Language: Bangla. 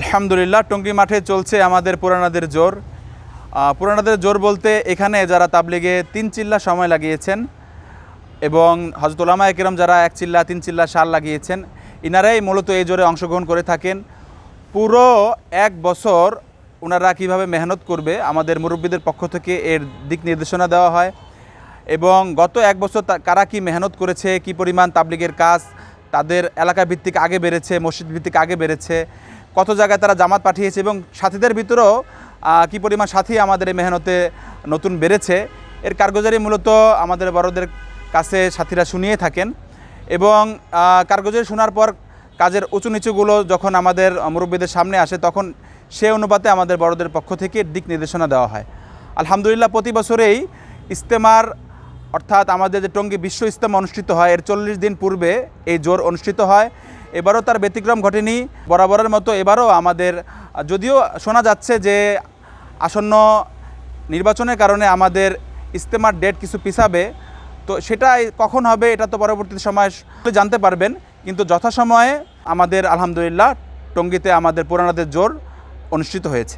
আলহামদুলিল্লাহ, টঙ্গী মাঠে চলছে আমাদের পুরানাদের জোর। পুরানাদের জোর বলতে এখানে যারা তাবলিগে তিন চিল্লা সময় লাগিয়েছেন এবং হজরত ওলামা একরম যারা এক চিল্লা, তিন চিল্লা সাল লাগিয়েছেন, ইনারাই মূলত এই জোরে অংশগ্রহণ করে থাকেন। পুরো এক বছর ওনারা কীভাবে মেহনত করবে আমাদের মুরব্বীদের পক্ষ থেকে এর দিক নির্দেশনা দেওয়া হয় এবং গত এক বছর কারা কি মেহনত করেছে, কি পরিমাণ তাবলিগের কাজ তাদের এলাকা ভিত্তিক আগে বেড়েছে মসজিদ ভিত্তিক আগে বেড়েছে, কত জায়গায় তারা জামাত পাঠিয়েছে এবং সাথীদের ভিতরেও কি পরিমাণ সাথী আমাদের এই মেহনতে নতুন বেড়েছে। এর কারগুজারি মূলত আমাদের বড়দের কাছে সাথীরা শুনিয়ে থাকেন এবং কারগুজারি শোনার পর কাজের উঁচু নিচুগুলো যখন আমাদের মুরব্বীদের সামনে আসে তখন সে অনুপাতে আমাদের বড়দের পক্ষ থেকে দিক নির্দেশনা দেওয়া হয়। আলহামদুলিল্লাহ প্রতি বছরেই ইস্তেমার অর্থাৎ আমাদের যে টঙ্গী বিশ্ব ইস্তেমা অনুষ্ঠিত হয়, এর চল্লিশ দিন পূর্বে এই জোর অনুষ্ঠিত হয়। এবারও তার ব্যতিক্রম ঘটেনি, বরাবরের মতো এবারও আমাদের, যদিও শোনা যাচ্ছে যে আসন্ন নির্বাচনের কারণে আমাদের ইজতেমার ডেট কিছু পিছাবে, তো সেটা কখন হবে এটা তো পরবর্তী সময় জানতে পারবেন। কিন্তু যথাসময়ে আমাদের আলহামদুলিল্লাহ টঙ্গীতে আমাদের পুরানাদের জোর অনুষ্ঠিত হয়েছে।